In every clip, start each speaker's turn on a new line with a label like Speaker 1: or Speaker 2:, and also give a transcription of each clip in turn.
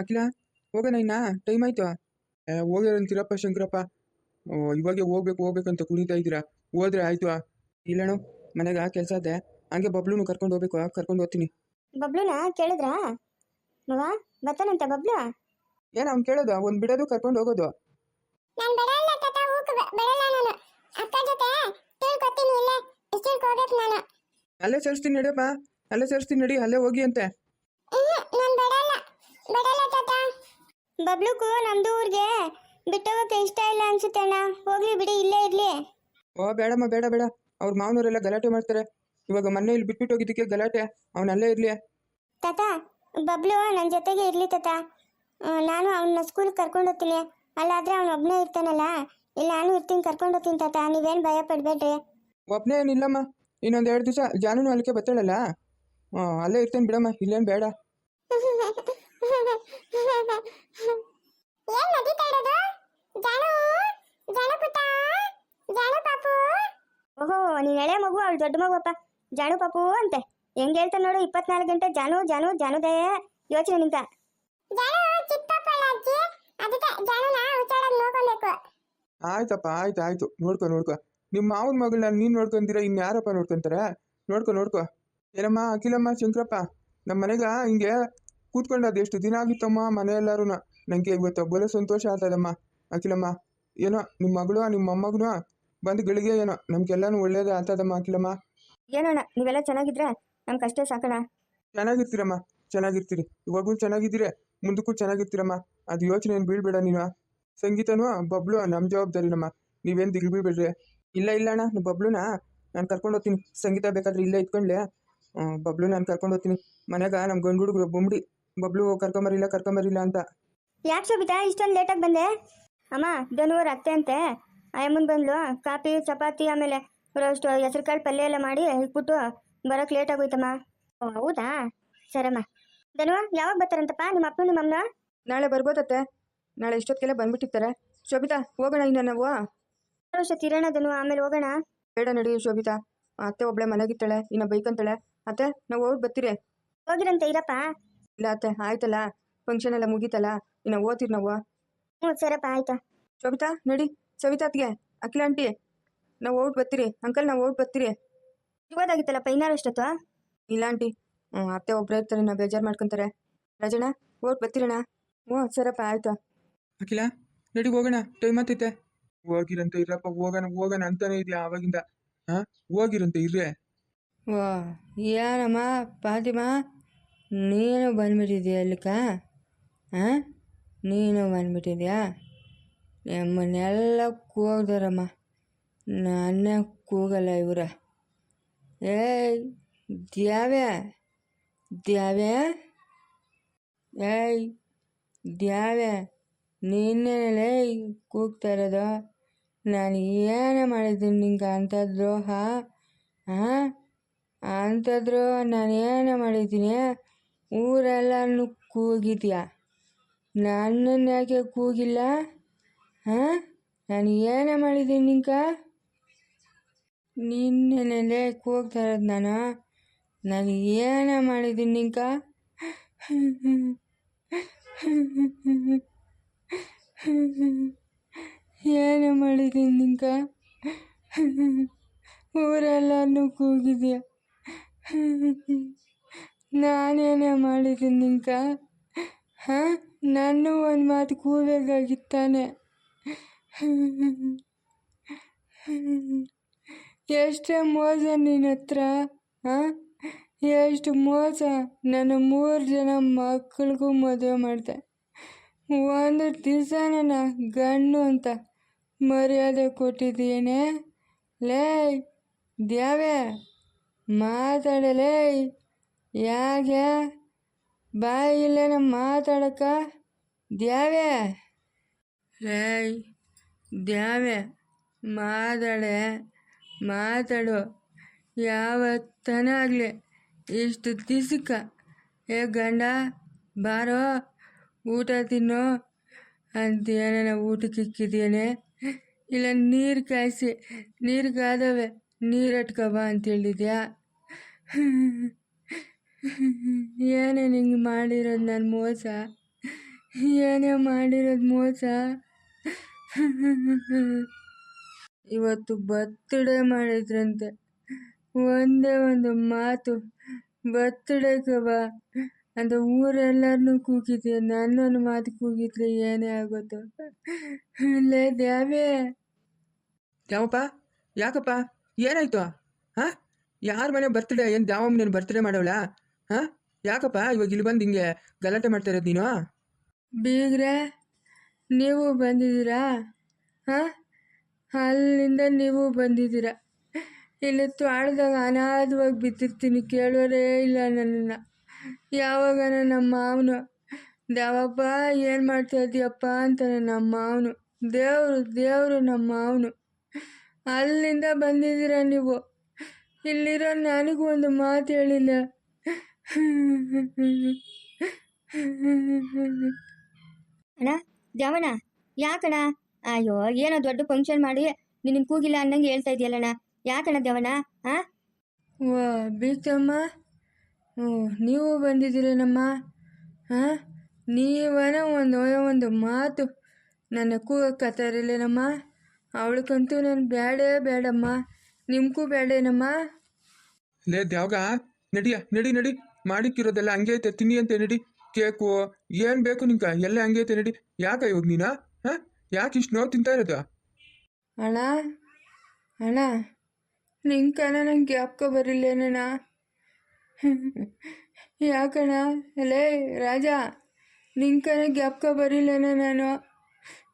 Speaker 1: ಅಖಿಲ ಹೋಗೋಣ ಇನ್ನ ಟೈಮ್ ಆಯ್ತು? ಏ ಹೋಗಿರಂತೀರಪ್ಪ ಶಂಕರಪ್ಪ? ಓ ಇವಾಗೆ ಹೋಗ್ಬೇಕು ಹೋಗ್ಬೇಕಂತ ಕುಣಿತಾ ಇದ್ದೀರಾ? ಹೋದ್ರೆ ಆಯ್ತು. ಇಲ್ಲಣ್ಣ ಮನೆಗೆ ಕೆಲಸ ಇದೆ ಹಂಗೆ ಬಬ್ಲೂನು ಕರ್ಕೊಂಡು ಹೋಗ್ಬೇಕು ಕರ್ಕೊಂಡು ಹೋಗ್ತೀನಿ.
Speaker 2: ಬಬ್ಲುನ ಕೇಳಿದ್ರಾ? ಮವ ಬರ್ತಾನಂತ ಬಬ್ಲು?
Speaker 1: ಏನು ಅವ್ನು ಕೇಳೋದು? ಒಂದು ಬಿಡೋದು ಕರ್ಕೊಂಡು ಹೋಗೋದು?
Speaker 3: ನಾನು ಬರಲ್ಲ ತಾತ ಬಿಡಲ್ಲ ನಾನು. ಅಕ್ಕ ಜೊತೆ ತಿಳ್ಕೊತೀನಿ ಇಲ್ಲೇ ನಾನು.
Speaker 1: ಅಲ್ಲೇ ಸೇರಿಸ್ತೀನಿ ನಡಿಯಪ್ಪ. ಅಲ್ಲೇ ಸೇರಿಸ್ತೀನಿ ನಡಿ ಅಲ್ಲೇ ಹೋಗಿ ಅಂತೆ.
Speaker 3: ನಾನು ಬಿಡಲ್ಲ ತಾತ
Speaker 2: ಬಬ್ಲುಕು ನಮ್ದು ಊರಿಗೆ ಬಿಟ್ಟೋಗಕ್ಕೆ ಇಷ್ಟ ಇಲ್ಲ ಅನ್ಸುತ್ತೆ ಅಣ್ಣ. ಹೋಗ್ಲಿ ಬಿಡಿ ಇಲ್ಲೇ ಇರ್ಲಿ.
Speaker 1: ಓ ಬೇಡಮ್ಮ ಬೇಡ ಬೇಡ. ಅವ್ರ ಮಾವನವರೆಲ್ಲ ಗಲಾಟೆ ಮಾಡ್ತಾರೆ. ಇವಾಗ ಮೊನ್ನೆ ಇಲ್ಲಿ ಬಿಟ್ಬಿಟ್ಟು ಹೋಗಿದ್ದಕ್ಕೆ ಗಲಾಟೆ. ಅವನಲ್ಲೇ ಇರ್ಲಿ.
Speaker 2: ತಾತ ಬಬ್ಲು ನನ್ನ ಜೊತೆಗೆ ಇರ್ಲಿ ತಾತ. ಆ, ನಾನು ಅವನ ಸ್ಕೂಲ್ ಕರ್ಕೊಂಡು ಹೋಗ್ತೀನಿ. ಅಲ್ಲಾದ್ರೆ ಅವ್ನು ಒಬ್ಬನೇ ಇರ್ತಾನಲ್ಲ. ಇಲ್ಲ ನಾನು ಇರ್ತೀನಿ ಕರ್ಕೊಂಡು ಹೋಗ್ತೀನಿ ತಾತ. ನೀವೇನು ಭಯ ಪಡ್ಬೇಡ್ರಿ.
Speaker 1: ಒಬ್ಬನೇ ಏನಿಲ್ಲಮ್ಮ ಇನ್ನೊಂದು ಎರಡು ದಿವಸ ಜಾನುನು ಅಲ್ಲಿಗೆ ಬತ್ತಾಳಲ್ಲ. ಹಾಂ ಅಲ್ಲೇ ಇರ್ತೇನೆ ಬಿಡಮ್ಮ. ಇಲ್ಲೇನು ಬೇಡ
Speaker 3: ಏನ್ ನಡೀತಾ ಇರೋದು ಜಾನು ಜಾನು ಪುಟ್ಟ ಜಾನು ಪಾಪು
Speaker 2: ಓಹೋ ನೀನು ಎಳೆ ಮಗು ಅವಳು ದೊಡ್ಡ ಮಗುವಪ್ಪ ಜಾನು ಪಾಪು ಅಂತೆ. ಹೆಂಗ್ ಹೇಳ್ತಾನೆ ನೋಡು ಇಪ್ಪತ್ನಾಲ್ಕು ಗಂಟೆ ಜಾನು ಜಾನು ಜಾನುದೇ. ಯೋಚನೆ
Speaker 3: ನಿಂತ.
Speaker 1: ಆಯ್ತಪ್ಪ ಆಯ್ತು ಆಯ್ತು. ನೋಡ್ಕೊ ನೋಡ್ಕೊ. ನಿಮ್ಮ ಮಾವನ ಮಗಳನ್ನ ನೀನು ನೋಡ್ಕೊಂತೀರ ಇನ್ನು ಯಾರಪ್ಪ ನೋಡ್ಕೊಂತಾರೆ? ನೋಡ್ಕೊ ನೋಡ್ಕೊ. ಏನಮ್ಮ ಅಖಿಲಮ್ಮ ಶಂಕರಪ್ಪ ನಮ್ಮ ಮನೆಗೆ ಹಿಂಗೆ ಕೂತ್ಕೊಂಡು ಅದೆಷ್ಟು ಎಷ್ಟು ದಿನ ಆಗಿತ್ತಮ್ಮ ಮನೆ ಎಲ್ಲರೂ ನನಗೆ ಇವತ್ತು ಒಬ್ಬಲೇ ಸಂತೋಷ ಆಗ್ತದಮ್ಮ ಅಖಿಲಮ್ಮ ಏನೋ ನಿಮ್ಮ ಮಗಳು ನಿಮ್ಮ ಮೊಮ್ಮಗನು ಬಂದು ಗಳಿಗೆ ಏನೋ ನಮ್ಗೆಲ್ಲಾನು ಒಳ್ಳೇದೇ ಆಗ್ತದಮ್ಮ ಅಖಿಲಮ್ಮ.
Speaker 2: ಏನೋಣ ನೀವೆಲ್ಲ ಚೆನ್ನಾಗಿದ್ರೆ? ನಮ್ಗೆ ಅಷ್ಟೇ ಸಾಕಣ.
Speaker 1: ಚೆನ್ನಾಗಿರ್ತೀರಮ್ಮ ಚೆನ್ನಾಗಿರ್ತೀರಿ. ಇವಾಗೂ ಚೆನ್ನಾಗಿದ್ದೀರಿ ಮುಂದಕ್ಕೂ ಚೆನ್ನಾಗಿರ್ತೀರಮ್ಮ. ಅದು ಯೋಚನೆ ಏನು ಬೀಳ್ಬೇಡ ನೀನು. ಸಂಗೀತನೂ ಬಬ್ಲು ನಮ್ಮ ಜವಾಬ್ದಾರಿನಮ್ಮ. ನೀವೇನು ದಿಗ್ಲು ಬೀಳ್ಬೇಡ್ರಿ. ಇಲ್ಲ ಇಲ್ಲ ಅಣ್ಣ ನೀವು ಬಬ್ಲುನ? ನಾನು ಕರ್ಕೊಂಡು ಹೋಗ್ತೀನಿ. ಸಂಗೀತ ಬೇಕಾದ್ರೆ ಇಲ್ಲೇ ಇಟ್ಕೊಂಡ್ಲೆ. ಬಬ್ಲು ನಾನು ಕರ್ಕೊಂಡು ಹೋಗ್ತೀನಿ. ಮನೆಗೆ ನಮ್ಮ ಗಂಡು ಹುಡುಗರು ಬೊಂಬಡಿ ಬಬ್ಲು ಕರ್ಕೊಂಬರಿಲ್ಲ ಕರ್ಕೊಂಬರಿಲ್ಲ ಅಂತ.
Speaker 2: ಯಾಕೆ ಶೋಭಿತಾ? ಇಷ್ಟೊಂದು ಲೇಟಾಗಿ ಬಂದೆ. ಅಮ್ಮ ಇದೊಂದು ಅತ್ತೆ ಅಂತೆ. ಅಯ್ಯಮ್ಮನ್ ಬಂದ್ಲು. ಕಾಫಿ ಚಪಾತಿ ಆಮೇಲೆ ರೋಸ್ಟ್ ಹೆಸರು ಕಾಳು ಪಲ್ಯ ಎಲ್ಲ ಮಾಡಿ ಇಟ್ಬಿಟ್ಟು ಬರೋಕೆ ಲೇಟ್ ಆಗೋಯ್ತಮ್ಮ. ಓ ಹೌದಾ? ಸರಮ್ಮ. ಧನು ಯಾವಾಗ ಬರ್ತಾರಂತಪ್ಪ? ನಿಮ್ಮ ಅಪ್ಪ ನಿಮ್ಮ ಅಮ್ಮನ
Speaker 1: ನಾಳೆ ಬರ್ಬೋದತ್ತೆ. ನಾಳೆ ಇಷ್ಟೊತ್ತಿಗೆಲ್ಲ ಬಂದ್ಬಿಟ್ಟಿರ್ತಾರೆ. ಶೋಭಿತಾ ಹೋಗೋಣ ಇನ್ನ ನಾವು?
Speaker 2: ವರ್ಷ ತಿರೋಣ ಧನು ಆಮೇಲೆ ಹೋಗೋಣ?
Speaker 1: ಬೇಡ ನಡಿ ಶೋಭಿತಾ. ಅತ್ತೆ ಒಬ್ಳೆ ಮನೆಗಿತ್ತಾಳೆ ಬೈಕ್ ಅಂತಳೆ. ಅತ್ತೆ ನಾವು ಹೋಗಿ ಬರ್ತೀರಿ?
Speaker 2: ಹೋಗಿರಂತ ಇರಪ್ಪ.
Speaker 1: ಇಲ್ಲ ಅತ್ತೆ ಆಯ್ತಲ್ಲ. ಫಂಕ್ಷನ್ ಎಲ್ಲ ಮುಗೀತಲ್ಲ ಇನ್ನು ಓದ್ತೀರಿ ನಾವು?
Speaker 2: ಹ್ಞೂ ಸರಪ್ಪ ಆಯ್ತಾ.
Speaker 1: ಶೋಭಿತಾ ನಡಿ. ಸವಿತಾತ್ಗೆ ಅಖಿಲ ಆಂಟಿ ನಾವು ಓಟ್ ಬರ್ತೀರಿ. ಅಂಕಲ್ ನಾವು ಓಟ್ ಬರ್ತೀರಿ.
Speaker 2: ಇವಾದಾಗಿತ್ತಲ್ಲಪ್ಪ ಪೈನಾರು ಇಷ್ಟತ್ತಾ
Speaker 1: ಇಲ್ಲ ಆಂಟಿ. ಹ್ಞೂ ಅತ್ತೆ ಒಬ್ಬರೇ ಇರ್ತಾರೆ ನಾವು ಬೇಜಾರು ಮಾಡ್ಕೊಂತಾರೆ. ರಾಜಣ್ಣ ಓಟ್ ಬರ್ತೀರಣ್ಣ? ಹ್ಞೂ ಸರಪ್ಪ ಆಯ್ತು. ಅಖಿಲ ನಡಿ ಹೋಗೋಣ? ಟೈಮ್ ಆತೈತೆ. ಹೋಗಿರಂತೆ ಇರಪ್ಪ ಹೋಗೋಣ ಹೋಗೋಣ ಅಂತಾನೆ ಇದೆಯಾ ಆವಾಗಿಂದ? ಹಾಂ ಹೋಗಿರಂತೆ ಇರ್ರೆ
Speaker 4: ಓ ಏನಮ್ಮ ಫಾತಿಮಾ ನೀನು ಬಂದ್ಬಿಟ್ಟಿದ್ಯಾ ಅಲ್ಲಿಕ ಹಾಂ ನೀನು ಬಂದ್ಬಿಟ್ಟಿದ್ಯಾ? ನಮ್ಮನ್ನೆಲ್ಲ ಕೂಗ್ದಾರಮ್ಮ. ನಾನೇ ಕೂಗಲ್ಲ ಇವರ. ಏಯ್, ದ್ಯಾವ್ಯಾ ದ್ಯಾವ್ಯಾ. ಏಯ್, ದ್ಯಾವ್ಯ ನಿನ್ನೆಲೇ ಕೂಗ್ತಾ ಇರೋದು. ನಾನು ಏನೇ ಮಾಡಿದ್ದೀನಿ ನಿಂಗೆ ಅಂಥ ದ್ರೋಹ ಹಾಂ ದ್ರೋಹ ನಾನು ಏನೇ ಮಾಡಿದ್ದೀನಿ? ಊರೆಲ್ಲನೂ ಕೂಗಿದ್ಯಾ? ನನ್ನನ್ನು ಯಾಕೆ ಕೂಗಿಲ್ಲ? ಹಾಂ? ನಾನು ಏನೇ ಮಾಡಿದ್ದೀನಿ ನಿಂಕ? ನಿನ್ನೆಲೆ ಕೂಗ್ತಾ ಇರೋದು ನಾನು. ನಾನು ಏನೇ ಮಾಡಿದ್ದೀನಿ ನಿಂಕ? ಏನೇ ಮಾಡಿದ್ದೀನಿ ನಿಂಕ? ಊರೆಲ್ಲನೂ ಕೂಗಿದ್ಯಾ ನಾನೇನೇ ಮಾಡಿದ್ದೀನಿ ನಿಂಕ? ಹಾಂ? ನಾನು ಒಂದು ಮಾತು ಕೂಗಬೇಕಾಗಿತ್ತಾನೆ. ಎಷ್ಟೇ ಮೋಸ ನಿನ್ನ ಹತ್ರ ಎಷ್ಟು ಮೋಸ? ನನ್ನ ಮೂರು ಜನ ಮಕ್ಕಳಿಗೂ ಮದುವೆ ಮಾಡಿದೆ. ಒಂದು ದಿವಸ ನನ್ನ ಗಂಡು ಅಂತ ಮರ್ಯಾದೆ ಕೊಟ್ಟಿದ್ದೀನಿ ಲೇ ದ್ಯಾವೆ ಮಾತಾಡಲೇ ಯಾಕೆ ಬಾಯಿ ಇಲ್ಲೇನ ಮಾತಾಡಕ್ಕ? ದ್ಯಾವೆ ಲೇ ದ್ಯಾವೆ ಮಾತಾಡೆ ಮಾತಾಡು ಯಾವತ್ತನ ಆಗಲಿ ಇಷ್ಟು ದಿವಸಕ್ಕ ಏ ಗಂಡ, ಬಾರೋ, ಊಟ ತಿನ್ನೋ. ಅಂತ ಏನೇನ ಊಟಕ್ಕೆ ಇಲ್ಲ, ನೀರು ಕಾಯಿಸಿ, ನೀರು ಕಾದವೆ, ನೀರು ಇಟ್ಕೊಬ ಅಂತ ಹೇಳಿದ್ಯಾ? ಏನೇ ನಿಂಗೆ ಮಾಡಿರೋದು ನನ್ನ ಮೋಸ? ಏನೇ ಮಾಡಿರೋದು ಮೋಸ? ಇವತ್ತು ಬರ್ತಡೇ ಮಾಡಿದ್ರಂತೆ. ಒಂದೇ ಒಂದು ಮಾತು. ಬರ್ತಡೇ ಕವ ಅಂತ ಊರೆಲ್ಲರನ್ನು ಕೂಗಿದ್ರಿ ನನ್ನೊಂದು ಮಾತು ಕೂಗಿದ್ರೆ ಏನೇ ಆಗೋದು ಲೇ ದ್ಯಾವೇ
Speaker 1: ಯಾವಪ್ಪ? ಯಾಕಪ್ಪ? ಏನಾಯ್ತು? ಹಾಂ? ಯಾರ ಮನೆ ಬರ್ತಡೇ ಏನು ದ್ಯಾವಮ್ಮ ನೀನು ಬರ್ತಡೇ ಮಾಡೋಳ ಹಾಂ? ಯಾಕಪ್ಪ ಇವಾಗ ಇಲ್ಲಿ ಬಂದು ಹಿಂಗೆ ಗಲಾಟೆ ಮಾಡ್ತಾ ಇರೋದು ನೀನು?
Speaker 4: ಬೀಗ್ರೆ ನೀವು ಬಂದಿದ್ದೀರಾ? ಹಾಂ? ಅಲ್ಲಿಂದ ನೀವು ಬಂದಿದ್ದೀರಾ? ಇಲ್ಲಿ ತ್ವಾಡ್ದಾಗ ಅನಾಥವಾಗಿ ಬಿದ್ದಿರ್ತೀನಿ, ಕೇಳೋರೇ ಇಲ್ಲ ನನ್ನನ್ನು. ಯಾವಾಗ ನಮ್ಮ ಮಾವನು? ದೇವಪ್ಪ, ಏನು ಮಾಡ್ತಾ ಇದೀಯಪ್ಪ ಅಂತಾನೆ ನಮ್ಮ ಮಾವನು. ದೇವರು ದೇವರು ನಮ್ಮ ಮಾವನು. ಅಲ್ಲಿಂದ ಬಂದಿದ್ದೀರಾ ನೀವು? ಇಲ್ಲಿರೋ ನನಗೂ ಒಂದು ಮಾತು ಹೇಳಿಲ್ಲ.
Speaker 2: ಅಣ್ಣ ದ್ಯಾವಣ್ಣ ಯಾಕಣ? ಅಯ್ಯೋ ಏನೋ ದೊಡ್ಡ ಫಂಕ್ಷನ್ ಮಾಡಿ ನಿನ್ನ ಕೂಗಿಲ್ಲ ಅನ್ನಂಗೆ ಹೇಳ್ತಾ ಇದೆಯಲ್ಲಣ್ಣ. ಯಾಕಣ್ಣ ದ್ಯಾವಣ ಹಾಂ
Speaker 4: ಓ ಬೀಚಮ್ಮ ಓ ನೀವು ಬಂದಿದ್ದೀರೇನಮ್ಮ? ಹಾಂ ನೀವನ ಒಂದು ಒಂದು ಮಾತು ನನ್ನ ಕೂಗಕ್ಕತ್ತಾರಿಲ್ಲೇನಮ್ಮ ಅವಳಕ್ಕಂತೂ ನಾನು ಬೇಡೇ ಬೇಡಮ್ಮ ನಿಮಗೂ ಬೇಡೇನಮ್ಮ
Speaker 1: ಲೇ ದ್ಯಾವ್ಗ ನಡಿಯ ನಡಿ ನಡಿ. ಮಾಡಿಕ್ಕಿರೋದೆಲ್ಲ ಹಂಗೆ ಐತೆ ತಿನ್ನಿ ಅಂತ ನಡಿ. ಕೇಕು, ಏನು ಬೇಕು ನಿಂಕ ಎಲ್ಲ ಹಂಗೆ ಐತೆ ನಡಿ. ಯಾಕ ಇವಾಗ ನೀನು? ಹಾಂ? ಯಾಕೆ ಇಷ್ಟು ನೋವು ತಿಂತಾ ಇರೋದು?
Speaker 4: ಅಣ್ಣ? ಅಣ್ಣ? ನಿಂಕನ ನಂಗೆ ಜ್ಞಾಪಕ ಬರಿಲ್ಲೇನಣ್ಣ ಯಾಕಣ್ಣ? ಲೇ, ರಾಜ ನಿಂಕನ ಜ್ಞಾಪಕ ಬರಿಲ್ಲೇನ ನಾನು.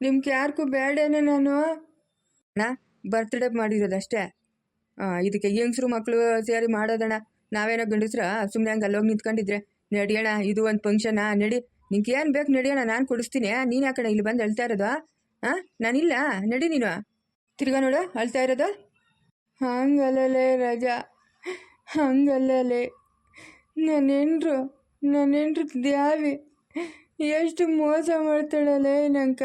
Speaker 4: ನಿಮ್ಗೆ ಯಾರಿಗೂ ಬೇಡೇನೆ ನಾನು. ಅಣ್ಣ ಬರ್ತ್ಡೇ ಮಾಡಿರೋದಷ್ಟೇ ಇದಕ್ಕೆ ಹೆಂಗಸ್ರು ಮಕ್ಕಳು ಸೇರಿ ಮಾಡೋದಣ್ಣ. ನಾವೇನೋ ಗಂಡಸ್ರ ಸುಮ್ಮನೆ ಹಂಗೆ ಅಲ್ಲೋಗಿ ನಿಂತ್ಕೊಂಡಿದ್ರೆ ನಡಿಯೋಣ ಇದು ಒಂದು ಫಂಕ್ಷನಾ ನಡಿ, ನಿಂಗೆ ಏನು ಬೇಕು ನಡಿಯೋಣ ನಾನು ಕೊಡಿಸ್ತೀನಿ. ನೀನು ಯಾಕಡೆ ಇಲ್ಲಿ ಬಂದು ಅಳ್ತಾ ಇರೋದು? ಹಾಂ ನಾನಿಲ್ಲ ನಡಿ ನೀನು. ತಿರ್ಗಾ ನೋಡು, ಅಳ್ತಾ ಇರೋದು? ಹಂಗಲ್ಲಲೇ ರಜಾ, ಹಂಗಲ್ಲಲೇ. ನನ್ನ ಹೆಂಡ್ರು ನನ್ನ ಹೆಂಡ್ರು ದ್ಯಾವಿ, ಎಷ್ಟು ಮೋಸ ಮಾಡ್ತಾಳಲ್ಲೇ ನಂಕ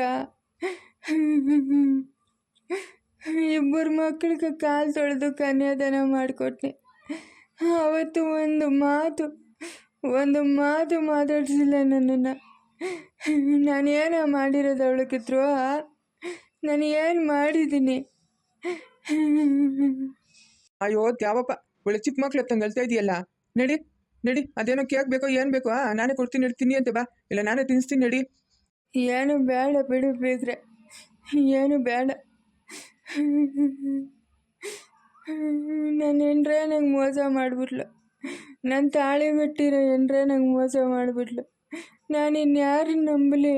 Speaker 4: ಇಬ್ಬರು ಮಕ್ಕಳಿಗೆ ಕಾಲು ತೊಳೆದು ಕನ್ಯಾದಾನ ಮಾಡಿಕೊಟ್ಟೆ ಅವತ್ತು ಒಂದು ಮಾತು ಒಂದು ಮಾತು ಮಾತಾಡಿಸಿಲ್ಲ ನನ್ನನ್ನು. ನಾನೇನೋ ಮಾಡಿರೋದು ಅವಳಿಗೆ ದ್ರೋಹ ನಾನು ಏನು ಮಾಡಿದ್ದೀನಿ?
Speaker 1: ಅಯ್ಯೋ ದ್ಯಾವಪ್ಪ ಒಳ್ಳೆ ಚಿಕ್ಕ ಮಕ್ಳು ಹತ್ತಂಗೆ ಹೇಳ್ತಾ ಇದೆಯಲ್ಲ. ನಡಿ ನಡಿ ಅದೇನೋ ಕೇಕ್ ಬೇಕೋ ಏನು ಬೇಕೋ ಆ, ನಾನೇ ಕೊಡ್ತೀನಿ ಇಡ್ತೀನಿ ಅಂತ ಬಾ. ಇಲ್ಲ ನಾನೇ ತಿನ್ನಿಸ್ತೀನಿ ನಡಿ.
Speaker 4: ಏನು ಬೇಡ ಬಿಡು ಬೇಕ್ರೆ. ಏನು ಬೇಡ. ನಾನು ಹೆಂಡ್ರೆ ನಂಗೆ ಮೋಸ ಮಾಡಿಬಿಟ್ಲು. ನನ್ನ ತಾಳಿ ಬಿಟ್ಟಿರೋ ಹೆಂಡ್ರೆ ನಂಗೆ ಮೋಸ ಮಾಡಿಬಿಟ್ಲು. ನಾನು ಇನ್ಯಾರು ನಂಬಲಿ?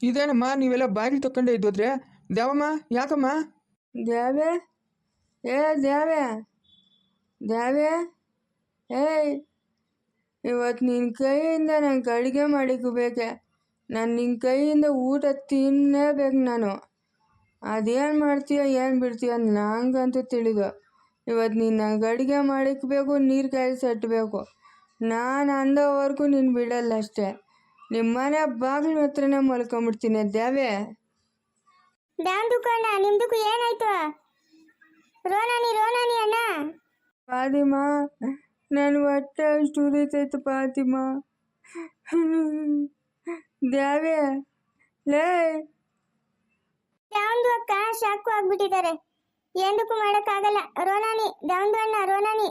Speaker 1: ಇದೇನಮ್ಮ ನೀವೆಲ್ಲ ಬಾಗಿಲು ತಕ್ಕೊಂಡೆ ಇದ್ದೋದ್ರೆ? ದೇವಮ್ಮ ಯಾಕಮ್ಮ?
Speaker 4: ದೇವೆ ಏ ದೇವೆ ದೇವೆ ಏಯ್! ಇವತ್ತು ನಿನ್ನ ಕೈಯಿಂದ ನಂಗೆ ಅಡುಗೆ ಮಾಡಿಕೋಬೇಕೆ ನಾನು ನಿನ್ನ ಕೈಯಿಂದ ಊಟ ತಿನ್ನಲೇಬೇಕು ನಾನು. ಅದೇನು ಮಾಡ್ತೀಯ ಏನು ಬಿಡ್ತೀಯ ನಂಗಂತೂ ತಿಳಿದು. ಇವತ್ತು ನೀನು ನಂಗೆ ಅಡುಗೆ ಮಾಡಿಕ್ಬೇಕು ನೀರು ಕಾಯಿಸಟ್ಬೇಕು ನಾನು ಅಂದವರೆಗೂ ನೀನು ಬಿಡಲ್ಲ ಅಷ್ಟೇ. ನಿಮ್ಮ ಮನೆ ಬಾಗಿಲು ಹತ್ರನೇ ಮಲ್ಕೊಂಬಿಡ್ತೀನಿ ದ್ಯಾವೆ
Speaker 3: ಡ್ಯಾಮ್ ದುಕ್ಕಣ್ಣ ನಿಮ್ದಕ್ಕೂ ಏನಾಯ್ತು? ರೋನಾನಿ ರೋನಾನಿ ಅಣ್ಣ.
Speaker 4: ಫಾತಿಮಾ ನನ್ನ ಹೊಟ್ಟೆ ಅಷ್ಟು ಉರಿತೈತೆ ಫಾತಿಮಾ ದ್ಯಾವೆ ಲೇ.
Speaker 3: ಡ್ಯಾಮ್ದು ಅಕ್ಕ ಶಾಕು ಆಗ್ಬಿಟ್ಟಿದ್ದಾರೆ. ಏನಕ್ಕೂ ಮಾಡಕ್ಕಾಗಲ್ಲ. ರೋನಾನಿ ಡ್ಯಾಮ್ದು ಅಣ್ಣ ರೋನಾನಿ